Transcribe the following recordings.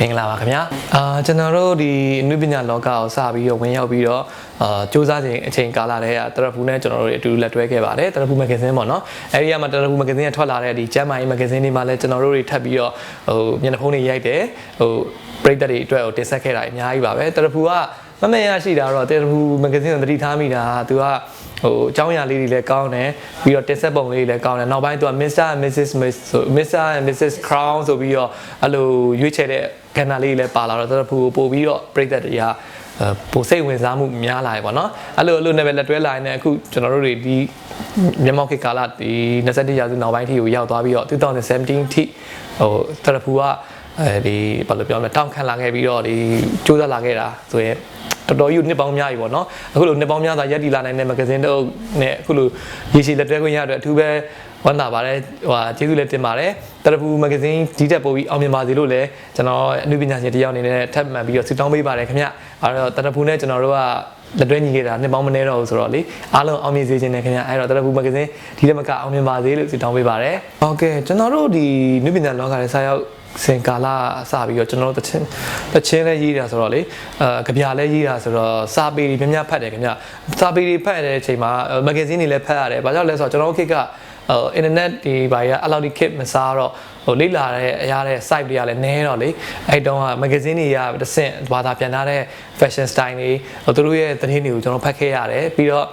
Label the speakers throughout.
Speaker 1: မင်္ဂလာပါခင်ဗျာအာကျွန်တော်တို့ဒီအနုပညာလောကကိုစပြီးတော့ဝင်ရောက်ပြီးတော့အာစူးစမ်းခြင်းအချိန်ကာလတွေကတရဖူနဲ့ကျွန်တော်တို့အတူတူလက်တွဲခဲ့ပါတယ်တရဖူမဂ္ဂဇင်းပေါ့နော်အဲဒီကမှာတရဖူမဂ္ဂဇင်းကထွက်လာတဲ့ဒီကျမ်းမာရေးမဂ္ဂဇင်းတွေမှာလည်းကျွန်တော်တို့တွေထပ်ပြီးတော့ဟိုမျက်နှာဖုံးတွေရိုက်တယ်ဟိုပရိသတ်တွေအတွက်ကိုတင်ဆက်ခဲ့တာအများကြီးပါပဲတရဖူကမမေ့ရရှိတာတော့တရဖူမဂ္ဂဇင်းကိုသတိထားမိတာကသူက ဟိုအကြောင်းအရာလေးတွေလည်းကောင်းတယ်ပြီးတော့တင်ဆက်ပုံလေးတွေလည်းကောင်းတယ်နောက်ပိုင်းသူက Mr. and Mrs. Miss ဆို Mr. and Mrs. Crown ဆိုပြီးတော့အဲ့လိုရွေးချယ်တဲ့ကဏ္ဍလေးတွေလည်းပါလာတော့တရဖူကိုပို့ပြီးတော့ပြိသက်တွေကအဲပိုစိတ်ဝင်စားမှုများလာပြီပေါ့နော်အဲ့လိုအဲ့လိုနဲ့ပဲလက်တွဲလာရင်လည်းအခုကျွန်တော်တို့တွေဒီမြန်မာခေတ်ကာလဒီ21ရာစုနောက်ပိုင်းထိကိုရောက်သွားပြီးတော့2017ထိဟိုတရဖူကအဲဒီဘာလို့ပြောမလဲတောင်းခံလာခဲ့ပြီးတော့ဒီစူးစမ်းလာခဲ့တာဆိုရင် တော်တော်ကြီးနှစ်ပေါင်းများပြီပေါ့နော်အခုလိုနှစ်ပေါင်းများစွာရက်တီလာနိုင်တဲ့မဂ္ဂဇင်းတို့နဲ့အခုလိုရေရှည်လက်တွဲခွင့်ရတဲ့အထူးပဲဝမ်းသာပါတယ်ဟိုဟာကျေးဇူးလည်းတင်ပါတယ်တရဖူမဂ္ဂဇင်းဒီတက်ပို့ပြီးအောင်မြင်ပါစေလို့လည်းကျွန်တော်အနုပညာရှင်တယောက်အနေနဲ့ထပ်မံပြီးတော့ဆုတောင်းပေးပါတယ်ခင်ဗျအဲ့တော့တရဖူနဲ့ကျွန်တော်တို့ကလက်တွဲညီခဲ့တာနှစ်ပေါင်းမနေတော့ဘူးဆိုတော့လေအားလုံးအောင်မြင်စေခြင်းနဲ့ခင်ဗျအဲ့တော့တရဖူမဂ္ဂဇင်းဒီတက်မကအောင်မြင်ပါစေလို့ဆုတောင်းပေးပါတယ်ဟုတ်ကဲ့ကျွန်တော်တို့ဒီနုပညာလောကရဲ့စာရောက် စင်ကာလာစပြီးတော့ကျွန်တော်တို့တချင်းတချင်းလည်းရေးတာဆိုတော့လေအဲကြပြလည်းရေးတာဆိုတော့စာပေတွေများများဖတ်တယ်ခင်ဗျစာပေတွေဖတ်တဲ့အချိန်မှာမဂ္ဂဇင်းတွေလည်းဖတ်ရတယ်ဘာကြောင့်လဲဆိုတော့ကျွန်တော်တို့ခေတ်ကဟိုအင်တာနက်ဒီဘာကြီးအလောက်ဒီခစ်မစားတော့ဟိုလေ့လာတဲ့အရာတဲ့ site တွေကလည်းနည်းတော့လေအဲ့တုန်းကမဂ္ဂဇင်းတွေကတစ်ဆင့်ဘာသာပြန်ထားတဲ့ fashion style တွေဟိုသူတို့ရဲ့သတင်းတွေကိုကျွန်တော်ဖတ်ခဲ့ရတယ်ပြီးတော့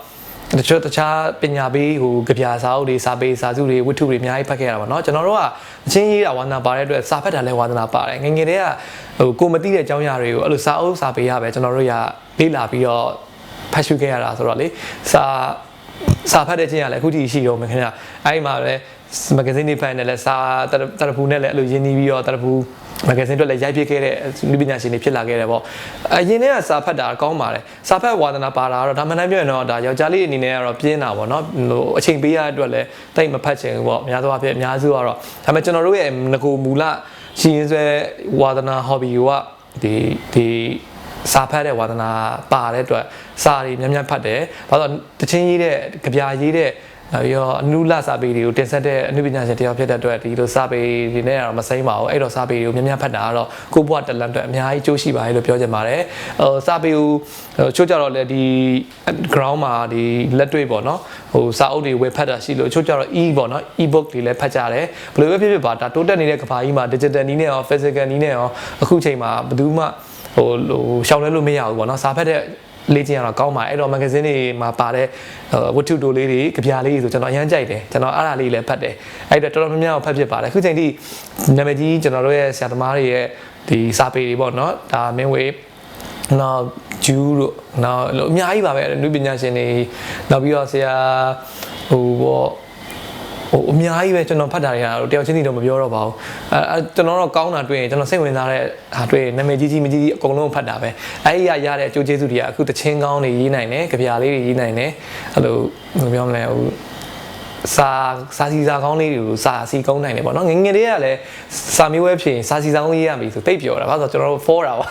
Speaker 1: တချို့တခြားပညာပေးဟိုကြပြစာအုပ်တွေစာပေစာစုတွေဝတ္ထုတွေအများကြီးဖတ်ခဲ့ရတာပါเนาะကျွန်တော်တို့ကအချင်းကြီးတာဝါသနာပါတဲ့အတွက်စာဖတ်တာလည်းဝါသနာပါတယ်ငယ်ငယ်တည်းကဟိုကိုမသိတဲ့အကြောင်းအရာတွေကိုအဲ့လိုစာအုပ်စာပေရပဲကျွန်တော်တို့ရလေ့လာပြီးတော့ဖတ်ရှုခဲ့ရတာဆိုတော့လေစာစာဖတ်တဲ့ချင်းကလည်းအခုထိရှိတော့မယ်ခင်ဗျအဲ့ဒီမှာလည်း မဂ္ဂဇင်းတွေဖတ်နေလဲစာတရဖူနဲ့လည်းအဲ့လိုရင်းနှီးပြီးတော့တရဖူမဂ္ဂဇင်းတွေလည်းရိုက်ပြခဲ့တဲ့လူပညာရှင်တွေဖြစ်လာခဲ့တယ်ပေါ့အရင်တည်းကစာဖတ်တာကောင်းပါတယ်စာဖတ်ဝါသနာပါတာကတော့ဒါမှန်တမ်းပြောရင်တော့ဒါယောက်ျားလေးအနေနဲ့ကတော့ပြင်းတာပေါ့နော်ဟိုအချိန်ပေးရတဲ့အတွက်လည်းတိတ်မဖတ်ချင်ဘူးပေါ့အများသောအားဖြင့်အများစုကတော့ဒါပေမဲ့ကျွန်တော်တို့ရဲ့ငကိုမူလရှင်းရင်းဆွဲဝါသနာ hobby ကဒီဒီစာဖတ်တဲ့ဝါသနာပါတဲ့အတွက်စာတွေများများဖတ်တယ်။ဘာလို့တချင်းရေးတဲ့ကြပြရေးတဲ့ နောက်ပြီးတော့အနုလစာပေတွေကိုတင်ဆက်တဲ့အနုပညာရှင်တယောက်ဖြစ်တဲ့အတွက်ဒီလိုစာပေတွေနဲ့တော့မစိမ့်ပါဘူးအဲ့တော့စာပေတွေကိုများများဖတ်တာကတော့ကိုဘွားတလန်အတွက်အများကြီးကြိုးရှိပါတယ်လို့ပြောချင်ပါတယ်ဟိုစာပေကိုချို့ကြတော့လေဒီ ground မှာဒီလက်တွေ့ပေါ့နော်ဟိုစာအုပ်တွေဝယ်ဖတ်တာရှိလို့ချို့ကြတော့ e ပေါ့နော် e-book တွေလည်းဖတ်ကြတယ်ဘယ်လိုပဲဖြစ်ဖြစ်ပါဒါတိုးတက်နေတဲ့ကဘာကြီးမှာ digital နည်းနဲ့ရော physical နည်းနဲ့ရောအခုချိန်မှာဘယ်သူမှဟိုဟိုရှောင်လဲလို့မရဘူးပေါ့နော်စာဖတ်တဲ့ လေ့ကျင့်ရတော့ကောင်းပါအဲ့တော့မဂ္ဂဇင်းတွေမှာပါတဲ့ဝတ္ထုတိုလေးတွေကြပြလေးတွေဆိုကျွန်တော်အရန်ကြိုက်တယ်ကျွန်တော်အားအားလေးလည်းဖတ်တယ်အဲ့တော့တော်တော်များများဖတ်ဖြစ်ပါတယ်အခုချိန်ထိနာမည်ကြီးကျွန်တော်တို့ရဲ့ဆရာသမားတွေရဲ့ဒီစာပေတွေပေါ့နော်ဒါမင်းဝေးနောက်ဂျူးတို့နောက်အများကြီးပါပဲလူပညာရှင်တွေနောက်ပြီးတော့ဆရာဟိုပေါ့ဟို အများကြီးပဲကျွန်တော်ဖတ်တာတွေကတော့တယောက်ချင်းစီတော့မပြောတော့ပါဘူးအဲအဲကျွန်တော်တော့ကောင်းတာတွေ့ရင်ကျွန်တော်စိတ်ဝင်စားတဲ့ဟာတွေ့ရင်နာမည်ကြီးကြီးမကြီးကြီးအကုန်လုံးဖတ်တာပဲအဲဒီရရတဲ့အကျိုးကျေးဇူးတွေကအခုတချင်းကောင်းတွေရေးနိုင်တယ်ကြပြလေးတွေရေးနိုင်တယ်အဲ့လိုဘယ်လိုပြောမလဲဟို စာစာစီစာကောင်းလေးတွေကိုစာစီကောင်းနိုင်တယ်ပေါ့နော်ငငယ်လေးကလည်းစာမျိုးပဲဖြစ်ရင်စာစီစာကောင်းရေးရပြီဆိုတိတ်ပြောတာဘာလို့ဆိုတော့ကျွန်တော်တို့ for တာပါ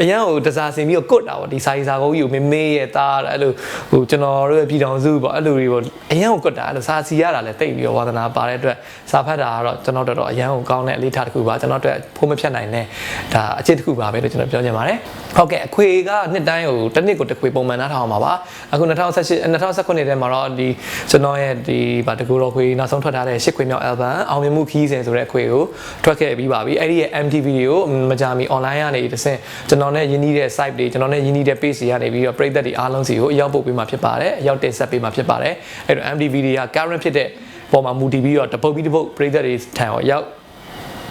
Speaker 1: အရန်ဟိုတစားစင်ပြီးတော့ကွတ်တာပေါ့ဒီစာစီစာကောင်းကြီးကိုမေမေရဲ့သားအဲ့လိုဟိုကျွန်တော်တို့ရဲ့ပြည်တော်စုပေါ့အဲ့လိုတွေပေါ့အရန်ကိုကွတ်တာအဲ့လိုစာစီရတာလည်းတိတ်ပြီးတော့ဝါသနာပါတဲ့အတွက်စာဖတ်တာကတော့ကျွန်တော်တို့တော့အရန်ကိုကောင်းတဲ့အလေးထားတစ်ခုပါကျွန်တော်တို့ဖိုးမဖြတ်နိုင်တဲ့ဒါအချစ်တစ်ခုပါပဲလို့ကျွန်တော်ပြောချင်ပါတယ်ဟုတ်ကဲ့အခွေကနှစ်တိုင်းဟိုတစ်နှစ်ကိုတစ်ခွေပုံမှန်နားထောင်အောင်ပါပါအခု2018 2019ထဲမှာတော့ဒီကျွန်တော်ရဲ့ဒီဗာတကူတော်ခွေနောက်ဆုံးထွက်ထားတဲ့ရှစ်ခွေမြောက် album အောင်မြင်မှုခီးစဉ်ဆိုတဲ့ခွေကိုထွက်ခဲ့ပြီးပါပြီအဲ့ဒီရဲ့ MTV တွေကိုမကြမီ online ကနေတစ်ဆင့်ကျွန်တော်နဲ့ယင်းနှီးတဲ့ site တွေကျွန်တော်နဲ့ယင်းနှီးတဲ့ page တွေကနေပြီးတော့ပရိသတ်တွေအားလုံးစီကိုအရောက်ပို့ပေးမှာဖြစ်ပါတယ်အရောက်တင်ဆက်ပေးမှာဖြစ်ပါတယ်အဲ့တော့ MTV တွေက current ဖြစ်တဲ့ပေါ်မှာမူတည်ပြီးတော့တပုတ်ပြီးတပုတ်ပရိသတ်တွေထံကိုရောက်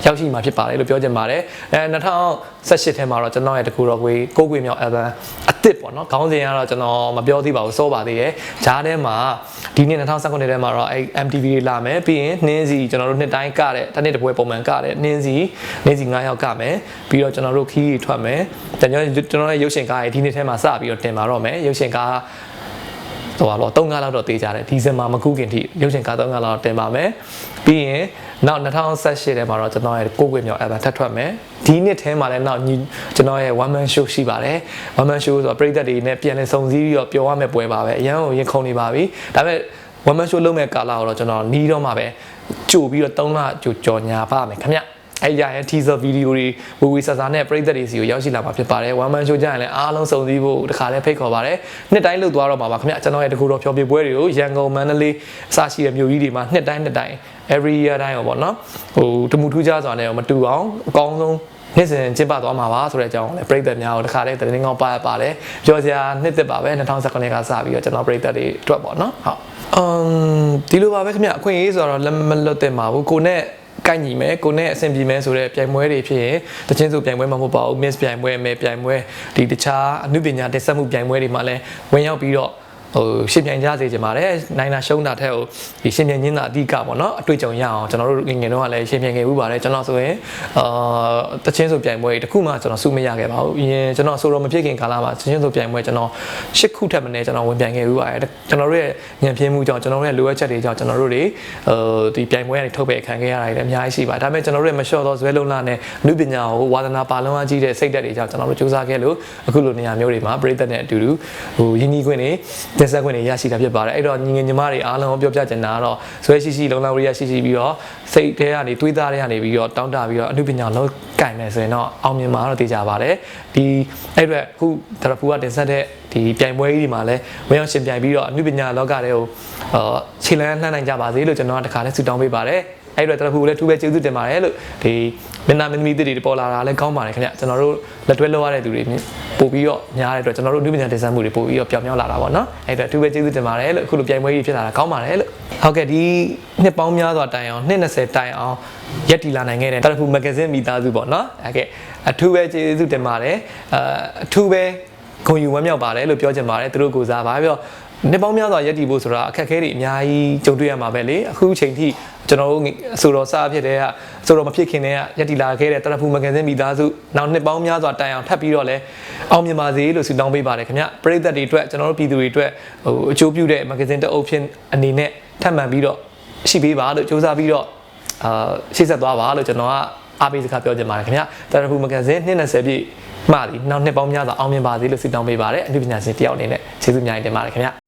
Speaker 1: ရောက်ရှိမှာဖြစ်ပါတယ်လို့ပြောချင်ပါတယ်အဲ2018ထဲမှာတော့ကျွန်တော်ရဲ့တကူတော်ခွေကိုကွေမြောက် album အစ်စ်ပေါ့နော်ခေါင်းစဉ်ကတော့ကျွန်တော်မပြောသေးပါဘူးစောပါသေးတယ်ဂျားထဲမှာဒီနှစ်2019ထဲမှာတော့အဲ MTV တွေလာမယ်ပြီးရင်နှင်းစီကျွန်တော်တို့နှစ်တိုင်းကတဲ့တစ်နှစ်တစ်ပွဲပုံမှန်ကတဲ့နှင်းစီနှင်းစီ9ယောက်ကမယ်ပြီးတော့ကျွန်တော်တို့ခီးထွက်မယ်ကျွန်တော်ကျွန်တော်ရဲ့ရုပ်ရှင်ကားရဲ့ဒီနှစ်ထဲမှာစပြီးတော့တင်ပါတော့မယ်ရုပ်ရှင်ကား ဟိုပါတော့3ကားလောက်တော့တေးကြတယ်ဒီဇင်ဘာမကူခင်ထိရုပ်ရှင်ကား3ကားလောက်တင်ပါမယ်ပြီးရင်နောက်2018ထဲမှာတော့ကျွန်တော်ရဲ့ကိုကိုမြောက် album ထပ်ထွက်မယ်ဒီနှစ်ထဲမှာလည်းနောက်ကျွန်တော်ရဲ့ one man show ရှိပါတယ် one man show ဆိုတော့ပရိသတ်တွေနဲ့ပြန်လည်စုံစည်းပြီးတော့ပျော်ရမယ့်ပွဲပါပဲအရန်ကိုရင်ခုန်နေပါပြီဒါပေမဲ့ one man show လုပ်မဲ့ကာလကိုတော့ကျွန်တော်နီးတော့မှာပဲကြိုပြီးတော့3လကြိုကြော်ညာပါမယ်ခင်ဗျ အဲ့ရရဲ့ teaser video တွေဝေဝေဆာဆာနဲ့ပရိသတ်တွေစီကိုရောက်ရှိလာမှာဖြစ်ပါတယ် one man show ကြရင်လည်းအားလုံးစုံစည်းဖို့တခါလဲဖိတ်ခေါ်ပါတယ်နှစ်တိုင်းလှုပ်သွားတော့မှာပါခင်ဗျကျွန်တော်ရဲ့တကူတော်ဖြောပြပွဲတွေကိုရန်ကုန်မန္တလေးအစရှိတဲ့မြို့ကြီးတွေမှာနှစ်တိုင်းနှစ်တိုင်း every year တိုင်းရောပေါ့နော်ဟိုတမှုထူးခြားစွာနဲ့မတူအောင်အကောင်းဆုံးနေ့စဉ်ကျင်းပသွားမှာပါဆိုတဲ့အကြောင်းကိုလည်းပြည်သက်များကိုတခါတည်းသတင်းကောင်းပါရပါတယ်ပြောစရာနှစ်သက်ပါပဲ2019ကစပြီးတော့ကျွန်တော်ပြည်သက်တွေအတွက်ပေါ့နော်ဟုတ်အမ်ဒီလိုပါပဲခင်ဗျအခွင့်အရေးဆိုတော့လက်မလွတ်တင်ပါဘူးကိုနဲ့ ကိုက်ညီမယ်ကိုနဲ့အဆင်ပြေမယ်ဆိုတဲ့ပြိုင်ပွဲတွေဖြစ်ရင်တချင်းစုပြိုင်ပွဲမှာမဟုတ်ပါဘူး miss ပြိုင်ပွဲအမေပြိုင်ပွဲဒီတခြားအမှုပညာတက်ဆက်မှုပြိုင်ပွဲတွေမှာလည်းဝင်ရောက်ပြီးတော့ ဟိုရှင်ပြိုင်ကြစေချင်ပါတယ်နိုင်တာရှုံးတာထက်ဟိုဒီရှင်ပြိုင်ခြင်းတာအဓိကပေါ့နော်အတွေ့အကြုံရအောင်ကျွန်တော်တို့ငယ်ငယ်တုန်းကလည်းရှင်ပြိုင်ခဲ့ဦးပါတယ်ကျွန်တော်ဆိုရင်အာတချင်းစုပြိုင်ပွဲတခုမှကျွန်တော်စုမရခဲ့ပါဘူးအရင်ကျွန်တော်ဆိုတော့မဖြစ်ခင်ကာလမှာတချင်းစုပြိုင်ပွဲကျွန်တော်၈ခုထက်မနည်းကျွန်တော်ဝင်ပြိုင်ခဲ့ဦးပါတယ်ကျွန်တော်တို့ရဲ့ဉာဏ်ပြင်းမှုကြောင့်ကျွန်တော်တို့ရဲ့လိုအပ်ချက်တွေကြောင့်ကျွန်တော်တို့တွေဟိုဒီပြိုင်ပွဲကနေထုတ်ပယ်ခံခဲ့ရတာတွေလည်းအများကြီးရှိပါတယ်ဒါပေမဲ့ကျွန်တော်တို့ရဲ့မလျှော့သောဇွဲလုံးလာနဲ့အမှုပညာကိုဝါသနာပါလုံးအကြီးတဲ့စိတ်ဓာတ်တွေကြောင့်ကျွန်တော်တို့စူးစမ်းခဲ့လို့အခုလိုနေရာမျိုးတွေမှာပြည်သက်နဲ့အတူတူဟိုရင်းနှီးခွင့်တွေတင်ဆက်ခွင့်တွေရရှိတာဖြစ်ပါတယ်အဲ့တော့ညီငယ်ညီမတွေအားလုံးကိုပြောပြချင်တာကတော့ဇွဲရှိရှိလုံလောက်ရရှိရှိပြီးတော့စိတ်ထဲကနေတွေးသားထဲကနေပြီးတော့တောင်းတပြီးတော့အမှုပညာလောက်ကင်မယ်ဆိုရင်တော့အောင်မြင်မှာတော့သိကြပါတယ်ဒီအဲ့အတွက်အခုတရဖူကတင်ဆက်တဲ့ဒီပြိုင်ပွဲကြီးဒီမှာလဲဝင်အောင်ရှင်ပြိုင်ပြီးတော့အမှုပညာလောကတွေကိုအာခြေလန်းနှမ်းနိုင်ကြပါစေလို့ကျွန်တော်ကတခါလဲဆုတောင်းပေးပါတယ်အဲ့တော့တရဖူလည်းသူပဲကျေးဇူးတင်ပါတယ်လို့ဒီ မင်းသားမင်းသမီးတွေပေါ်လာတာလည်းကောင်းပါတယ်ခင်ဗျကျွန်တော်တို့လက်တွဲလောက်ရတဲ့သူတွေပို့ပြီးတော့များတဲ့အတွက်ကျွန်တော်တို့အမှုပညာတင်ဆက်မှုတွေပို့ပြီးတော့ပြောင်းမြောက်လာတာပေါ့နော်အဲ့တော့သူပဲကျေးဇူးတင်ပါတယ်လို့အခုလိုပြိုင်ပွဲကြီးဖြစ်လာတာကောင်းပါတယ်လို့ဟုတ်ကဲ့ဒီနှစ်ပေါင်းများစွာတိုင်အောင်နှစ်20တိုင်အောင်ရက်တီလာနိုင်ခဲ့တဲ့တရဖူမဂ္ဂဇင်းမိသားစုပေါ့နော်ဟုတ်ကဲ့အထူးပဲကျေးဇူးတင်ပါတယ်အအထူးပဲဂုဏ်ယူဝမ်းမြောက်ပါတယ်လို့ပြောချင်ပါတယ်သူတို့ကိုစားပါပြီးတော့ နှစ်ပေါင်းများစွာရက်တီဖို့ဆိုတာအခက်အခဲတွေအများကြီးကြုံတွေ့ရမှာပဲလေအခုချိန်ထိကျွန်တော်တို့အဆိုတော်စားဖြစ်တဲ့ကအဆိုတော်မဖြစ်ခင်တည်းကရက်တီလာခဲ့တဲ့တရဖူမဂ္ဂဇင်းမိသားစုနောက်နှစ်ပေါင်းများစွာတိုင်အောင်ထပ်ပြီးတော့လဲအောင်မြင်ပါစေလို့ဆုတောင်းပေးပါတယ်ခင်ဗျပရိသတ်တွေအတွက်ကျွန်တော်တို့ပြည်သူတွေအတွက်ဟိုအကျိုးပြုတဲ့မဂ္ဂဇင်းတစ်အုပ်ဖြစ်အနေနဲ့ထပ်မံပြီးတော့ရှိပေးပါလို့စူးစမ်းပြီးတော့အာရှေ့ဆက်သွားပါလို့ကျွန်တော်ကအားပေးစကားပြောချင်ပါတယ်ခင်ဗျတရဖူမဂ္ဂဇင်း20ပြည့်မှသည်နောက်နှစ်ပေါင်းများစွာအောင်မြင်ပါစေလို့ဆုတောင်းပေးပါတယ်အနုပညာရှင်တယောက်အနေနဲ့ကျေးဇူးများတင်ပါတယ်ခင်ဗျ